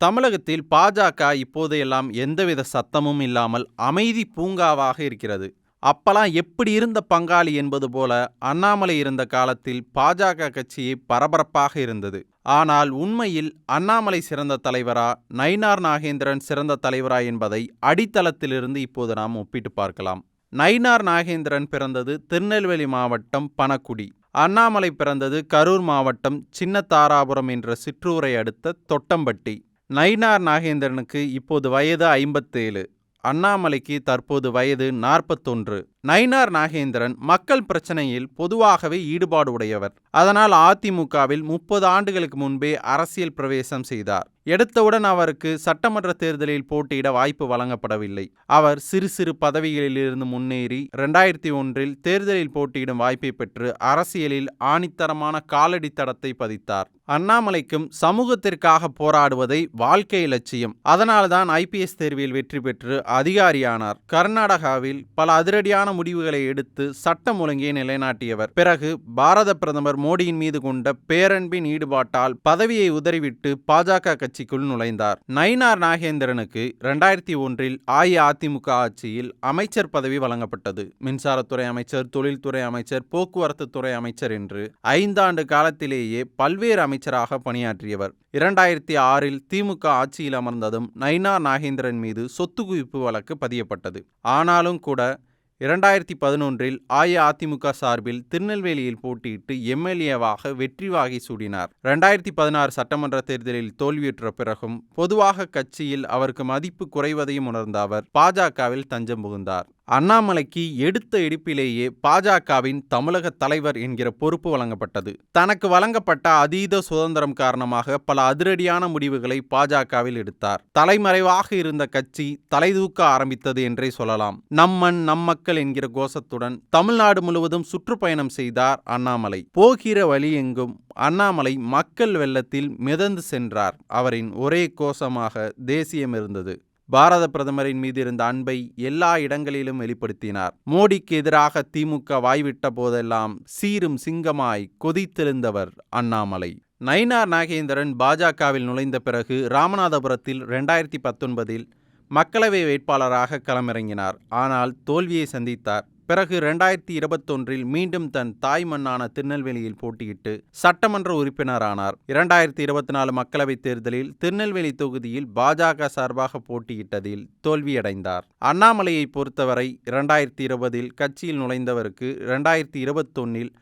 தமிழகத்தில் பாஜக இப்போதையெல்லாம் எந்தவித சத்தமும் இல்லாமல் அமைதி பூங்காவாக இருக்கிறது. அப்பெல்லாம் எப்படி இருந்த பங்காளி என்பது போல அண்ணாமலை இருந்த காலத்தில் பாஜக கட்சியை பரபரப்பாக இருந்தது. ஆனால் உண்மையில் அண்ணாமலை சிறந்த தலைவரா நயினார் நாகேந்திரன் சிறந்த தலைவரா என்பதை அடித்தளத்திலிருந்து இப்போது நாம் ஒப்பிட்டு பார்க்கலாம். நயினார் நாகேந்திரன் பிறந்தது திருநெல்வேலி மாவட்டம் பனக்குடி. அண்ணாமலை பிறந்தது கரூர் மாவட்டம் சின்னத்தாராபுரம் என்ற சிற்றூரை அடுத்த தொட்டம்பட்டி. நயினார் நாகேந்திரனுக்கு இப்போது வயது ஐம்பத்தேழு. அண்ணாமலைக்கு தற்போது வயது நாற்பத்தொன்று. நயினார் நாகேந்திரன் மக்கள் பிரச்சனையில் பொதுவாகவே ஈடுபாடு உடையவர் அதனால் அதிமுகவில் முப்பது ஆண்டுகளுக்கு முன்பே அரசியல் பிரவேசம் செய்தார். எடுத்தவுடன் அவருக்கு சட்டமன்ற தேர்தலில் போட்டியிட வாய்ப்பு வழங்கப்படவில்லை. அவர் சிறு சிறு பதவிகளில் இருந்து முன்னேறி இரண்டாயிரத்தி ஒன்றில் தேர்தலில் போட்டியிடும் வாய்ப்பை பெற்று அரசியலில் ஆணித்தரமான காலடி தடத்தை பதித்தார். அண்ணாமலைக்கும் சமூகத்திற்காக போராடுவதை வாழ்க்கை லட்சியம். அதனால்தான் ஐபிஎஸ் தேர்வில் வெற்றி பெற்று அதிகாரியானார். கர்நாடகாவில் பல அதிரடியான முடிவுகளை எடுத்து சட்டம் ஒழுங்கை நிலைநாட்டியவர். பிறகு பாரத பிரதமர் மோடியின் மீது கொண்ட பேரன்பின் ஈடுபாட்டால் பதவியை உதறிவிட்டு பாஜக கட்சி கட்சிக்குள் நுழைந்தார். நயினார் நாகேந்திரனுக்கு இரண்டாயிரத்தி ஒன்றில் அஇஅதிமுக ஆட்சியில் அமைச்சர் பதவி வழங்கப்பட்டது. மின்சாரத்துறை அமைச்சர் தொழில்துறை அமைச்சர் போக்குவரத்து துறை அமைச்சர் என்று ஐந்தாண்டு காலத்திலேயே பல்வேறு அமைச்சராக பணியாற்றியவர். இரண்டாயிரத்தி ஆறில் திமுக ஆட்சியில் அமர்ந்ததும் நயினார் நாகேந்திரன் மீது சொத்து குவிப்பு வழக்கு பதியப்பட்டது. ஆனாலும் கூட இரண்டாயிரத்தி பதினொன்றில் அஇஅதிமுக சார்பில் திருநெல்வேலியில் போட்டியிட்டு எம்எல்ஏவாக வெற்றி வாகை சூடினார். இரண்டாயிரத்தி பதினாறு சட்டமன்ற தேர்தலில் தோல்வியுற்ற பிறகும் பொதுவாக கட்சியில் அவருக்கு மதிப்பு குறைவதையும் உணர்ந்த அவர் பாஜகவில் தஞ்சம் புகுந்தார். அண்ணாமலைக்கு எடுத்த எடுப்பிலேயே பாஜகவின் தமிழக தலைவர் என்கிற பொறுப்பு வழங்கப்பட்டது. தனக்கு வழங்கப்பட்ட அதீத சுதந்திரம் காரணமாக பல அதிரடியான முடிவுகளை பாஜகவில் எடுத்தார். தலைமறைவாக இருந்த கட்சி தலைதூக்க ஆரம்பித்தது என்றே சொல்லலாம். நம்மன் நம் மக்கள் என்கிற கோஷத்துடன் தமிழ்நாடு முழுவதும் சுற்றுப்பயணம் செய்தார் அண்ணாமலை. போகிற வழி எங்கும் அண்ணாமலை மக்கள் வெள்ளத்தில் மிதந்து சென்றார். அவரின் ஒரே கோஷமாக தேசியம் இருந்தது பாரத பிரதமரின் மீது இருந்த அன்பை எல்லா இடங்களிலும் வெளிப்படுத்தினார். மோடிக்கு எதிராக திமுக வாய்விட்ட போதெல்லாம் சீரும் சிங்கமாய் கொதித்தெழுந்தவர் அண்ணாமலை. நயினார் நாகேந்திரன் பாஜகவில் நுழைந்த பிறகு ராமநாதபுரத்தில் ரெண்டாயிரத்தி பத்தொன்பதில் மக்களவை வேட்பாளராக களமிறங்கினார். ஆனால் தோல்வியை சந்தித்தார். பிறகு இரண்டாயிரத்தி இருபத்தொன்றில் மீண்டும் தன் தாய் மண்ணான திருநெல்வேலியில் போட்டியிட்டு சட்டமன்ற உறுப்பினரானார். இரண்டாயிரத்தி இருபத்தி நாலு மக்களவைத் தேர்தலில் திருநெல்வேலி தொகுதியில் பாஜக சார்பாக போட்டியிட்டதில் தோல்வியடைந்தார். அண்ணாமலையை பொறுத்தவரை இரண்டாயிரத்தி இருபதில் கட்சியில் நுழைந்தவருக்கு இரண்டாயிரத்தி இருபத்தொன்னில்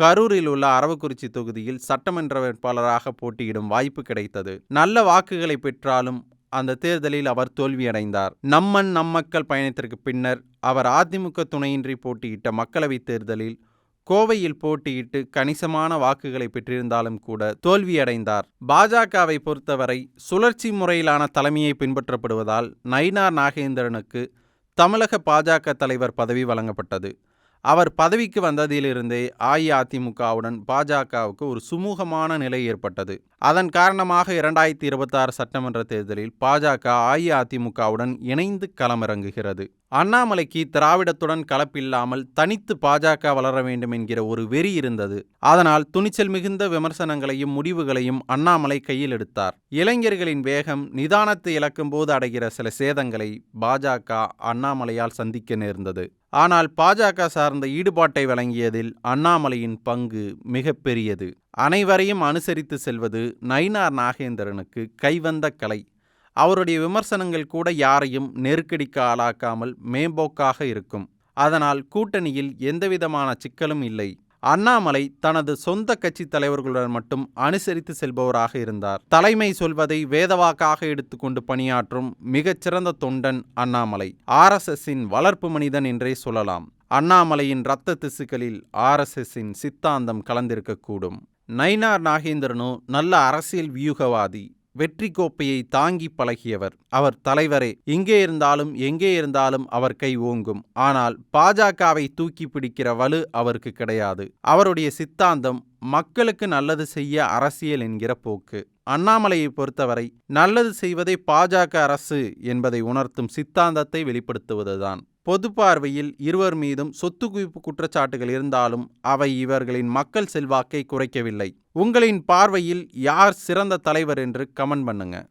கரூரில் உள்ள அரவக்குறிச்சி தொகுதியில் சட்டமன்ற வேட்பாளராக போட்டியிடும் வாய்ப்பு கிடைத்தது. நல்ல வாக்குகளை பெற்றாலும் அந்த தேர்தலில் அவர் தோல்வியடைந்தார். நம்மன் நம்மக்கள் பயணத்திற்கு பின்னர் அவர் அதிமுக துணையின்றி போட்டியிட்ட மக்களவைத் தேர்தலில் கோவையில் போட்டியிட்டு கணிசமான வாக்குகளை பெற்றிருந்தாலும் கூட தோல்வியடைந்தார். பாஜகவை பொறுத்தவரை சுழற்சி முறையிலான தலைமையை பின்பற்றப்படுவதால் நயினார் நாகேந்திரனுக்கு தமிழக பாஜக தலைவர் பதவி வழங்கப்பட்டது. அவர் பதவிக்கு வந்ததிலிருந்தே அஇஅதிமுகவுடன் பாஜகவுக்கு ஒரு சுமூகமான நிலை ஏற்பட்டது. அதன் காரணமாக இரண்டாயிரத்தி இருபத்தாறு சட்டமன்ற தேர்தலில் பாஜக அஇஅதிமுகவுடன் இணைந்து களமிறங்குகிறது. அண்ணாமலைக்கு திராவிடத்துடன் கலப்பில்லாமல் தனித்து பாஜக வளர வேண்டும் என்கிற ஒரு வெறி இருந்தது. அதனால் துணிச்சல் மிகுந்த விமர்சனங்களையும் முடிவுகளையும் அண்ணாமலை கையில் எடுத்தார். இளைஞர்களின் வேகம் நிதானத்தை இழக்கும் போது அடைகிற சில சேதங்களை பாஜக அண்ணாமலையால் சந்திக்க நேர்ந்தது. ஆனால் பாஜக சார்ந்த ஈடுபாட்டை வழங்கியதில் அண்ணாமலையின் பங்கு மிகப்பெரியது அனைவரையும் அனுசரித்து செல்வது நயினார் நாகேந்திரனுக்கு கைவந்த கலை. அவருடைய விமர்சனங்கள் கூட யாரையும் நெருக்கடிக்கு ஆளாக்காமல் மேம்போக்காக இருக்கும். அதனால் கூட்டணியில் எந்தவிதமான சிக்கலும் இல்லை. அண்ணாமலை தனது சொந்த கட்சி தலைவர்களுடன் மட்டும் அனுசரித்து செல்பவராக இருந்தார். தலைமை சொல்வதை வேதவாக்காக எடுத்துக்கொண்டு பணியாற்றும் மிகச்சிறந்த தொண்டன் அண்ணாமலை. ஆர்எஸ்எஸ்ஸின் வளர்ப்பு மனிதன் என்றே சொல்லலாம். அண்ணாமலையின் இரத்த திசுக்களில் ஆர்எஸ்எஸ்ஸின் சித்தாந்தம் கலந்திருக்கக்கூடும். நயினார் நாகேந்திரனோ நல்ல அரசியல் வியூகவாதி. வெற்றி கோப்பையை தாங்கி பழகியவர். அவர் தலைவரே இங்கே இருந்தாலும் எங்கே இருந்தாலும் அவர் கை ஓங்கும். ஆனால் பாஜகவை தூக்கி பிடிக்கிற வலு அவருக்கு கிடையாது. அவருடைய சித்தாந்தம் மக்களுக்கு நல்லது செய்ய அரசியல் என்கிற போக்கு. அண்ணாமலையை பொறுத்தவரை நல்லது செய்வதை பாஜக அரசு என்பதை உணர்த்தும் சித்தாந்தத்தை வெளிப்படுத்துவதுதான். பொது பார்வையில் இருவர் மீதும் சொத்து குவிப்பு குற்றச்சாட்டுகள் இருந்தாலும் அவை இவர்களின் மக்கள் செல்வாக்கை குறைக்கவில்லை. உங்களின் பார்வையில் யார் சிறந்த தலைவர் என்று கமெண்ட் பண்ணுங்க.